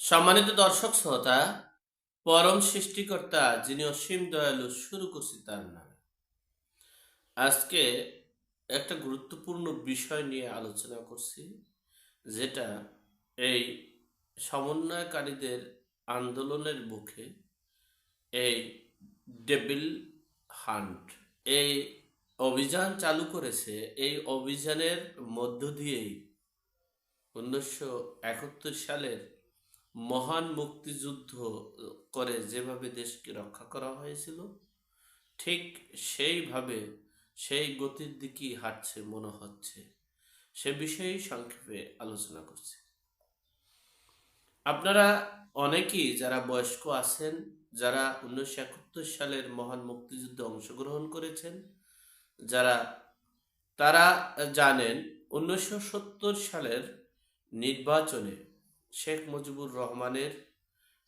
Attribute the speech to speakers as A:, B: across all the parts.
A: সম্মানিত দর্শক শ্রোতা, পরম সৃষ্টিকর্তা যিনি অসীম দয়ালু শুরু করছি তার নামে। আজকে একটা গুরুত্বপূর্ণ বিষয় নিয়ে আলোচনা করছি, যেটা এই সমন্বয়কারীদের আন্দোলনের মুখে এই ডেবিল হান্ট, এই অভিযান চালু করেছে, এই অভিযানের মধ্য দিয়েই উনিশশো একাত্তর সালের মহান মুক্তিযুদ্ধ করে যেভাবে দেশকে রক্ষা করা হয়েছিল, ঠিক সেইভাবে সেই গতির দিকেই হাঁটছে, মনে হচ্ছে। সে বিষয়েই সংক্ষেপে আলোচনা করছি। আপনারা অনেকেই যারা বয়স্ক আছেন, যারা উনিশশো একাত্তর সালের মহান মুক্তিযুদ্ধে অংশগ্রহণ করেছেন, যারা, তারা জানেন উনিশশো সত্তর সালের নির্বাচনে শেখ মুজিবুর রহমানের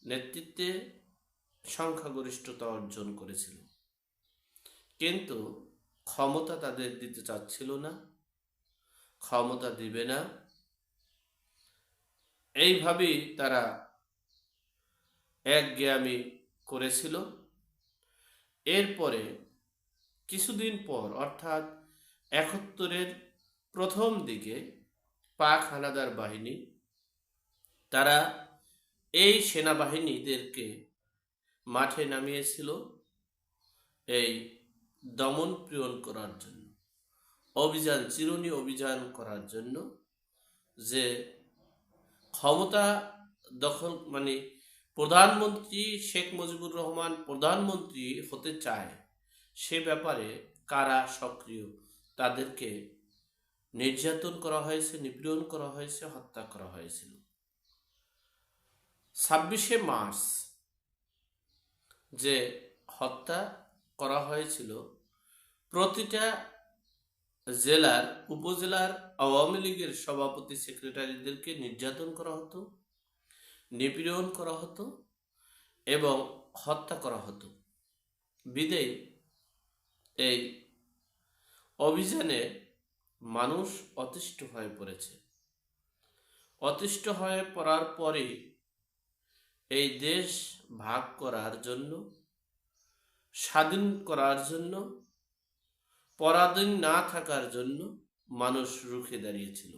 A: নেতৃত্বে সংখ্যাগরিষ্ঠতা অর্জন করেছিল। কিন্তু ক্ষমতা তাদের দিতে চাচ্ছিল না, ক্ষমতা দিবে না। এইভাবেই তারা একজ্ঞামি করেছিল। এরপরে কিছুদিন পর, অর্থাৎ একাত্তরের প্রথম দিকে পাক হানাদার বাহিনী তারা এই সেনাবাহিনীদেরকে মাঠে নামিয়েছিল এই দমন প্রিয়ন করার জন্য। অভিযান, চিরুনি অভিযান করার জন্য যে ক্ষমতা দখল মানে প্রধানমন্ত্রী শেখ মুজিবুর রহমান প্রধানমন্ত্রী হতে চায় সে ব্যাপারে কারা সক্রিয়? তাদেরকে নির্যাতন করা হয়েছে, নিপীড়ন করা হয়েছে, হত্যা করা হয়েছিল। ছাব্বিশে মার্চ যে হত্যা করা হয়েছিল, প্রতিটা জেলার, উপজেলার আওয়ামী লীগের সভাপতি সেক্রেটারিদেরকে নির্যাতন করা হতো, নিপীড়ন করা হতো এবং হত্যা করা হতো। বিদেয় এই অভিযানে মানুষ অতিষ্ঠ হয়ে পড়েছে। অতিষ্ঠ হয়ে পড়ার পরে এই দেশ ভাগ করার জন্য, স্বাধীন করার জন্য, পরাধীন না থাকার জন্য মানুষ রুখে দাঁড়িয়েছিল।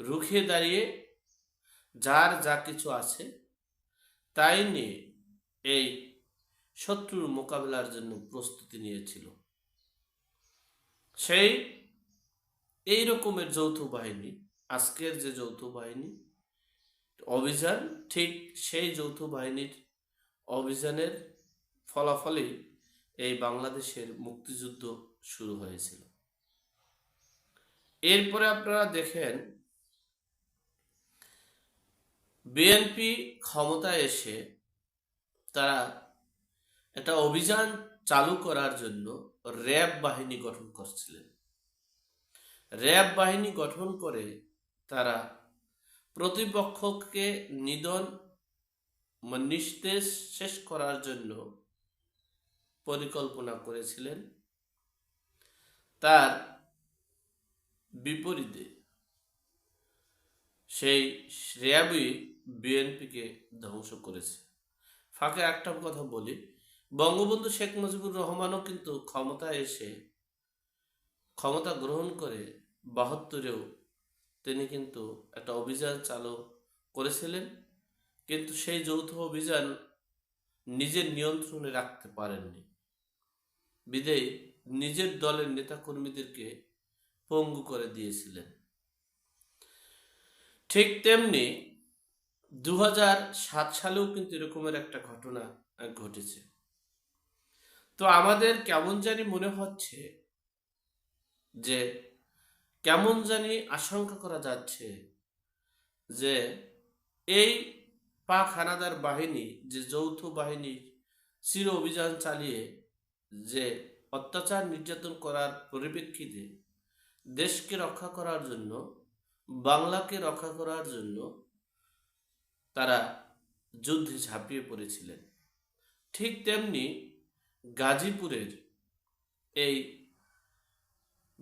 A: রুখে দাঁড়িয়ে যার যা কিছু আছে তাই নিয়ে এই শত্রুর মোকাবেলার জন্য প্রস্তুতি নিয়েছিল। সেই, এই রকমের যৌথ বাহিনী, আজকের যে যৌথ বাহিনী অভিযান ঠিক সেই যৌথ বাহিনীর অভিযানের ফলাফলেই এই বাংলাদেশের মুক্তিযুদ্ধ শুরু হয়েছিল। এরপরে আপনারা দেখেন, বিএনপি ক্ষমতায় এসে তারা একটা অভিযান চালু করার জন্য র্যাব বাহিনী গঠন করছিলেন। র্যাব বাহিনী গঠন করে তারা প্রতিপক্ষকে নিধন নিস্তেজ শেষ করার জন্য পরিকল্পনা করেছিলেন। তার বিপরীতে সেই র্যাবই বিএনপিকে ধ্বংস করেছে। ফাঁকে একটা কথা বলি, বঙ্গবন্ধু শেখ মুজিবুর রহমানও কিন্তু ক্ষমতায় এসে ক্ষমতা গ্রহণ করে বাহাত্তরেও তিনি কিন্তু একটা অভিযান চালু করেছিলেন, কিন্তু সেই যৌথ অভিযান নিজের নিয়ন্ত্রণে রাখতে পারেননি। বিদেয় নিজের দলের নেতাকর্মীদেরকে পঙ্গু করে দিয়েছিলেন। ঠিক তেমনি দু সাত সালেও কিন্তু এরকমের একটা ঘটনা ঘটেছে। তো আমাদের কেমন জানি মনে হচ্ছে যে কেমন জানি আশঙ্কা করা যাচ্ছে যে এই পাক হানাদার বাহিনী, যে যৌথ বাহিনী চির অভিযান চালিয়ে যে অত্যাচার নির্যাতন করার পরিপ্রেক্ষিতে দেশকে রক্ষা করার জন্য, বাংলাকে রক্ষা করার জন্য তারা যুদ্ধে ঝাঁপিয়ে পড়েছিলেন। ঠিক তেমনি গাজীপুরের এই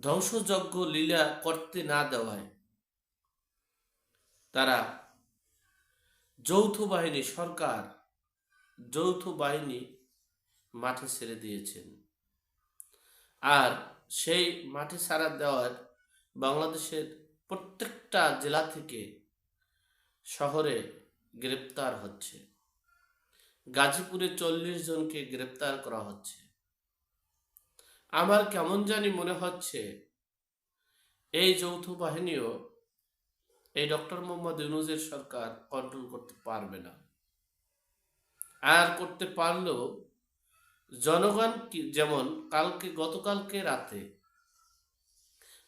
A: ধ্বংসযজ্ঞ লীলা করতে না দেওয়ায় তারা যৌথ বাহিনী, সরকার যৌথ বাহিনী মাঠে ছেড়ে দিয়েছেন। আর সেই মাঠে ছাড়া দেওয়ার বাংলাদেশের প্রত্যেকটা জেলা থেকে শহরে গ্রেপ্তার হচ্ছে। গাজীপুরে চল্লিশ জনকে গ্রেপ্তার করা হচ্ছে। আমার কেমন জানি মনে হচ্ছে, এই যৌথ বাহিনীও এই ডক্টর মোহাম্মদ ইউনুজের সরকার কন্ট্রোল করতে পারবে না। আর করতে পারলেও জনগণ যেমন কালকে, গতকালকে রাতে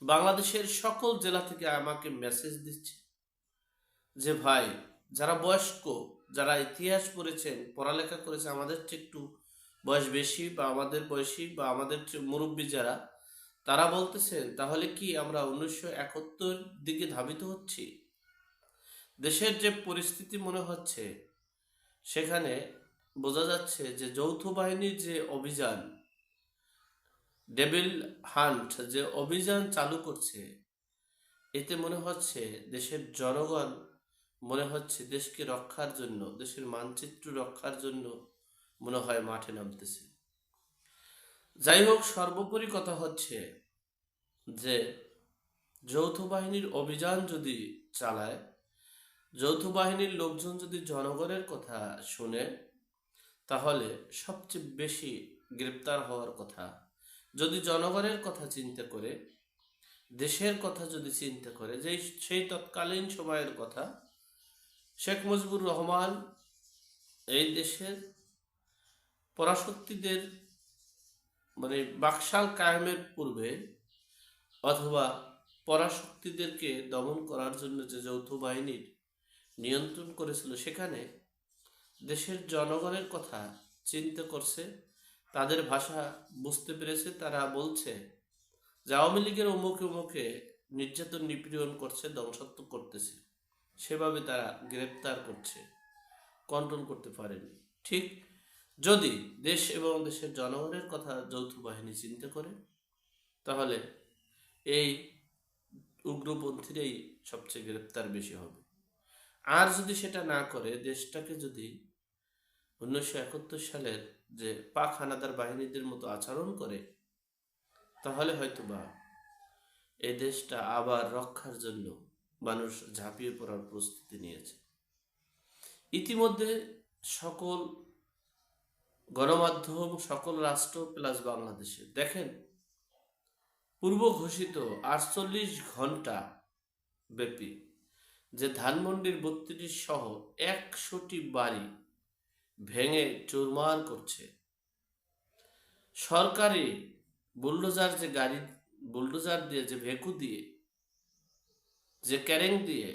A: বাংলাদেশের সকল জেলা থেকে আমাকে মেসেজ দিচ্ছে যে, ভাই, যারা বয়স্ক, যারা ইতিহাস পড়েছেন, পড়ালেখা করেছে আমাদের একটু বয়স বেশি বা আমাদের বয়সী বা আমাদের মুরব্বী যারা, তারা বলতেছেন, তাহলে কি আমরা উনিশশো একাত্তর দিকে ধাবিত হচ্ছি? দেশের যে পরিস্থিতি মনে হচ্ছে, সেখানে বোঝা যাচ্ছে যে যৌথ বাহিনীর যে অভিযান, ডেভিল হান্ট যে অভিযান চালু করছে, এতে মনে হচ্ছে দেশের জনগণ, মনে হচ্ছে দেশকে রক্ষার জন্য, দেশের মানচিত্র রক্ষার জন্য মনে হয় মাঠে নামতেছে। যাই হোক সর্বোপরি কথা হচ্ছে যে, যৌথ বাহিনীর অভিযান যদি চালায়, যৌথ বাহিনীর লোকজন যদি জনগণের কথা শুনে, তাহলে সবচেয়ে বেশি গ্রেপ্তার হওয়ার কথা। যদি জনগণের কথা চিন্তা করে, দেশের কথা যদি চিন্তা করে যে সেই তৎকালীন সময়ের কথা, শেখ মুজিবুর রহমান এই দেশের পরাশক্তিদের মানে বাকশাল কায়েমের পূর্বে অথবা পরাশক্তিদেরকে দমন করার জন্য যে যৌথ বাহিনীর নিয়ন্ত্রণ করেছিল, সেখানে দেশের জনগণের কথা চিন্তা করছে, তাদের ভাষা বুঝতে পেরেছে, তারা বলছে যে আওয়ামী লীগের অমুকে অমুকে নির্যাতন নিপীড়ন করছে ধ্বংসাত্মক করতেছে। সেভাবে তারা গ্রেপ্তার করছে, কন্ট্রোল করতে পারেনি। ঠিক যদি দেশ এবং দেশের জনগণের কথা যৌথ বাহিনী চিন্তা করে, তাহলে এই উগ্রপন্থীরাই সবচেয়ে গ্রেপ্তার বেশি হবে। আর যদি সেটা না করে, দেশটাকে যদি উনিশশো একাত্তর সালের যে পাক হানাদার বাহিনীদের মতো আচরণ করে, তাহলে হয়তো বা এই দেশটা আবার রক্ষার জন্য মানুষ ঝাঁপিয়ে পড়ার প্রস্তুতি নিয়েছে। ইতিমধ্যে সকল গণমাধ্যম সকল রাষ্ট্র প্লাস বাংলাদেশে। দেখেন, পূর্ব ঘোষিত আটচল্লিশ ঘণ্টা ব্যাপী যে ধানমন্ডির বত্রিশ সহ একশোটি বাড়ি ভেঙে চুরমার করছে। সরকারি বুলডোজার যে গাড়ি, বুলডোজার দিয়ে যে ভেকু দিয়ে, যে ক্যারেং দিয়ে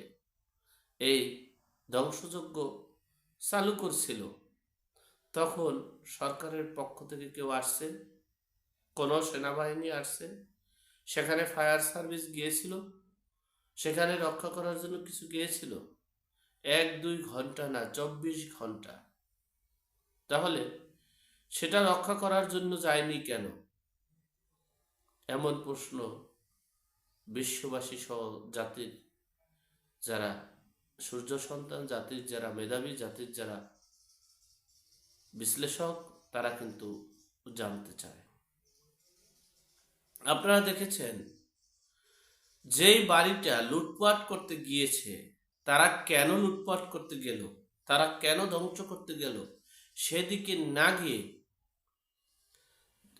A: এই ধ্বংসযজ্ঞ চালু করছিল তখন সরকারের পক্ষ থেকে কেউ আসছে, কোনো সেনাবাহিনী আসছে, সেখানে ফায়ার সার্ভিস গিয়েছিল, সেখানে রক্ষা করার জন্য কিছু গিয়েছিল। এক, দুই ঘণ্টা না, চব্বিশ ঘণ্টা। তাহলে সেটা রক্ষা করার জন্য যায়নি কেন? এমন প্রশ্ন বিশ্ববাসী সহ জাতির যারা সূর্য সন্তান, জাতির যারা মেধাবী, জাতির যারা বিশ্লেষক, তারা কিন্তু জানতে চায়। আপনারা দেখেছেন, যেই বাড়িটা লুটপাট করতে গিয়েছে, তারা কেন লুটপাট করতে গেল? তারা কেন ধ্বংস করতে গেল? সেদিকে না গিয়ে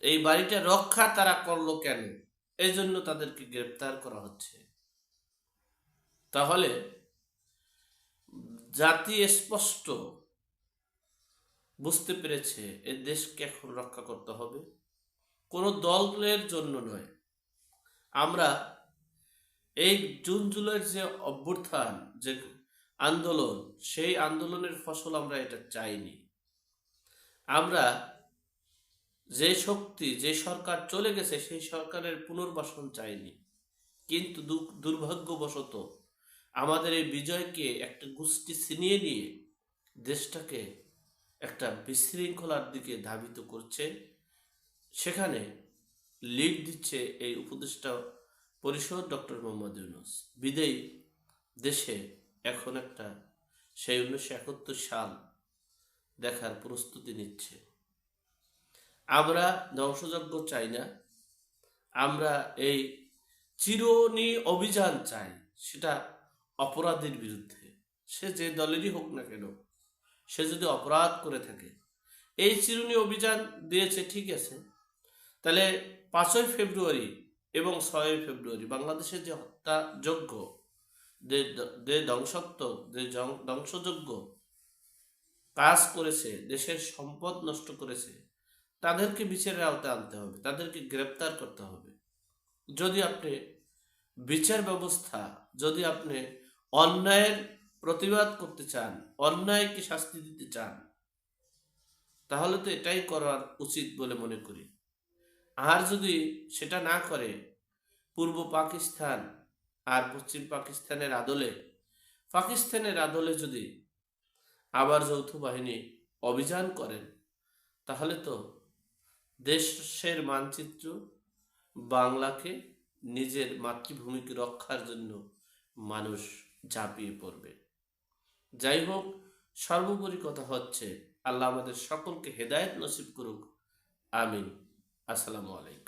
A: এই বাড়িটা রক্ষা তারা করল কেন? এই জন্য তাদেরকে গ্রেপ্তার করা হচ্ছে। তাহলে জাতি স্পষ্ট বুঝতে পেরেছে এ দেশকে এখন রক্ষা করতে হবে। কোনো দলের জন্য নয়। আমরা এই জুন জুলাইয়ের যে অভ্যুত্থান, যে আন্দোলন, সেই আন্দোলনের ফসল আমরা এটা চাইনি। আমরা যে শক্তি, যে সরকার চলে গেছে, সেই সরকারের পুনর্বাসন চাইনি। কিন্তু দুর্ভাগ্যবশত আমাদের এই বিজয়কে একটা গোষ্ঠী ছিনিয়ে নিয়ে দেশটাকে একটা বিশৃঙ্খলার দিকে ধাবিত করছে। সেখানে লিড দিচ্ছে এই উপদেষ্টা পরিষদ ডক্টর মোহাম্মদ ইউনুস। বিদেয়ী দেশে এখন একটা, সেই উনিশশো একাত্তর সাল দেখার প্রস্তুতি নিচ্ছে। আমরা ধ্বংসযজ্ঞ চাই না। আমরা এই চিরনি অভিযান চাই, সেটা অপরাধীর বিরুদ্ধে। সে যে দলেরই হোক না কেন সে যদি অপরাধ করে থাকে। এই চিরুনি অভিযান দিয়েছে, ঠিক আছে। তাহলে পাঁচই ফেব্রুয়ারি এবং ছয়ই ফেব্রুয়ারি বাংলাদেশের যে হত্যাযজ্ঞ, যে ধ্বংসাত্মক যে ধ্বংসযজ্ঞ কাজ করেছে, দেশের সম্পদ নষ্ট করেছে, তাদেরকে বিচারের আওতায় আনতে হবে, তাদেরকে গ্রেপ্তার করতে হবে। যদি আপনি বিচার ব্যবস্থা, যদি আপনি অন্যায়ের প্রতিবাদ করতে চান, অন্যায়কে শাস্তি দিতে চান, তাহলে তো এটাই করার উচিত বলে মনে করি। আর যদি সেটা না করে, পূর্ব পাকিস্তান আর পশ্চিম পাকিস্তানের আদলে পাকিস্তানের আদলে যদি আবার যৌথ বাহিনী অভিযান করেন, তাহলে তো দেশের মানচিত্র বাংলাকে নিজের মাতৃভূমিকে রক্ষার জন্য মানুষ ঝাঁপিয়ে পড়বে। যাই হোক সর্বোপরি কথা হচ্ছে আল্লাহ আমাদের সকলকে হেদায়ত নসিব করুক। আমিন। আসসালামু আলাইকুম।